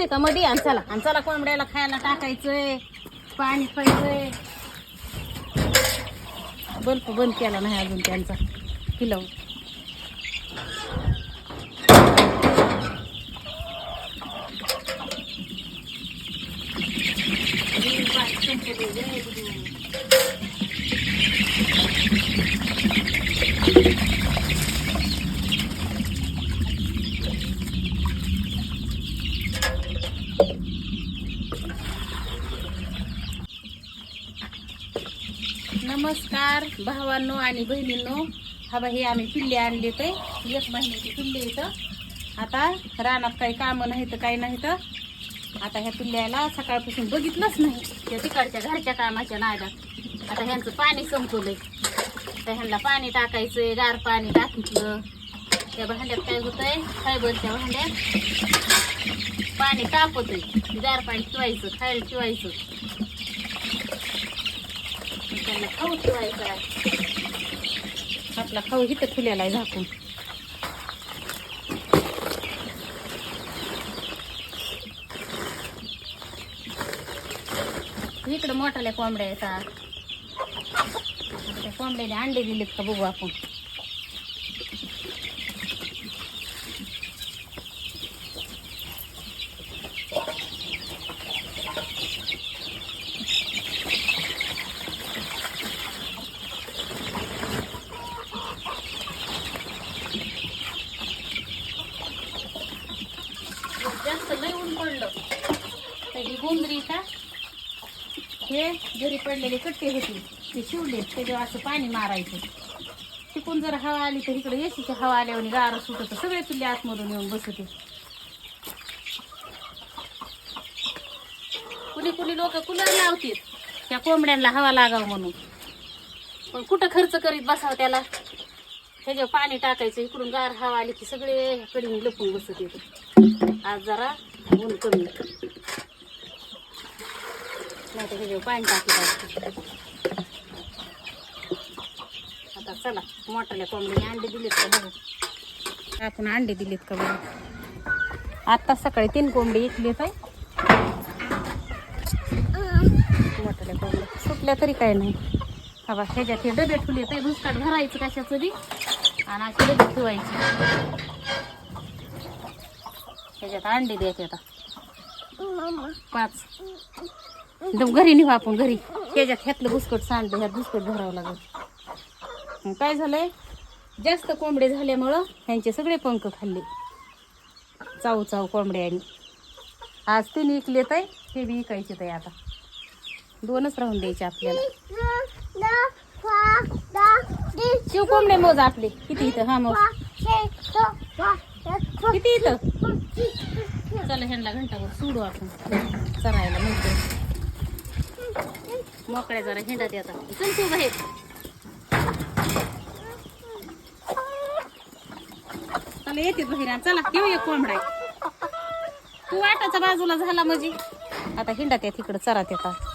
जायचंय का मध्ये आणसाला आणसाला कोंबड्याला खायला टाकायचंय. पाणी पाहिजे बल्ब बंद केला नाही अजून त्यांचा. किलव नमस्कार भावांनो आणि बहिणींनो. हा बा हे आम्ही पिल्ले आणले ते. एक महिन्याची पिल्ले इथं. आता रानात काही कामं नाही तर काही नाही तर आता ह्या पिल्ल्याला सकाळपासून बघितलंच नाही. त्या तिकडच्या घरच्या कामाच्या नादात. आता ह्यांचं पाणी संपवलंय तर ह्यांना पाणी टाकायचंय गार पाणी टाकितलं. त्या भांड्यात काय होतंय? फायबरच्या भांड्यात पाणी तापतंय. गार पाणी शिवायचं खायला शिवायचं त्यांना खाऊ ठेवायचा आहे आपला खाऊ इथं ठेवलेला आहे झाकून. इकडं मोठाल्या कोंबड्या येतात. त्या कोंबड्याने अंडे दिलेत का बघू आपण जास्त लय ऊन पडलं तर का हे घरी पडलेले कट्टे होते. ते शिवले त्याच्यावर असं पाणी मारायचं. तिकून जर हवा आली तर इकडे एसीची हवा आल्यावर गार सुटत. सगळे चुल्ले आतमधून येऊन बसते. कुणी कुणी लोक कुलर लावतील. त्या कोंबड्यांना हवा लागावं म्हणून. पण कुठं खर्च करीत बसावं त्याला? त्याच्यावर पाणी टाकायचं इकडून गार हवा आली की सगळे कडे लपून बसत येत आज जरा ऊन कमी. नाही पाणी टाकलं आता चला मोठाल्या कोंबडीने अंडे दिलेत का बघू? आपण अंडे दिलेत का बघू? आता सकाळी तीन कोंबडी इकलेत आहे. मोठाल्या कोंबड्या. सुटल्या तरी काय नाही. हा बा ह्याच्यात हे डबे ठेवले ते भुसकाट भरायचं कशाचं बी? आणि असे डबे ठेवायचे. ह्याच्यात अंडे द्यायचे आता. पाच. एकदम घरी नेऊ आपण घरी. त्याच्यात ह्यातलं बुसकट सांडलं ह्यात बुसकट भरावं लागेल. मग काय झालंय? जास्त कोंबडे झाल्यामुळं ह्यांचे सगळे पंख खाल्ले. चाऊ चाऊ कोंबड्यानी. आज ते विकले आहे हे बी विकायचे तर आता. दोनच राहून द्यायचे आपल्याला. शिव कोंबडे मोज आपले. किती इथं? हा मोज. किती इथं? चला ह्यांना घंटाभर सोडू आपण. चरायला म्हणतो मोकळ्या जरा हिंडात येतात. चल तू बाहेर. चला येते बहिरा चला घेऊ एक कोंबडा तू वाटाच्या बाजूला झाला म्हणजे आता हिंडात येत इकडं चरात येतात.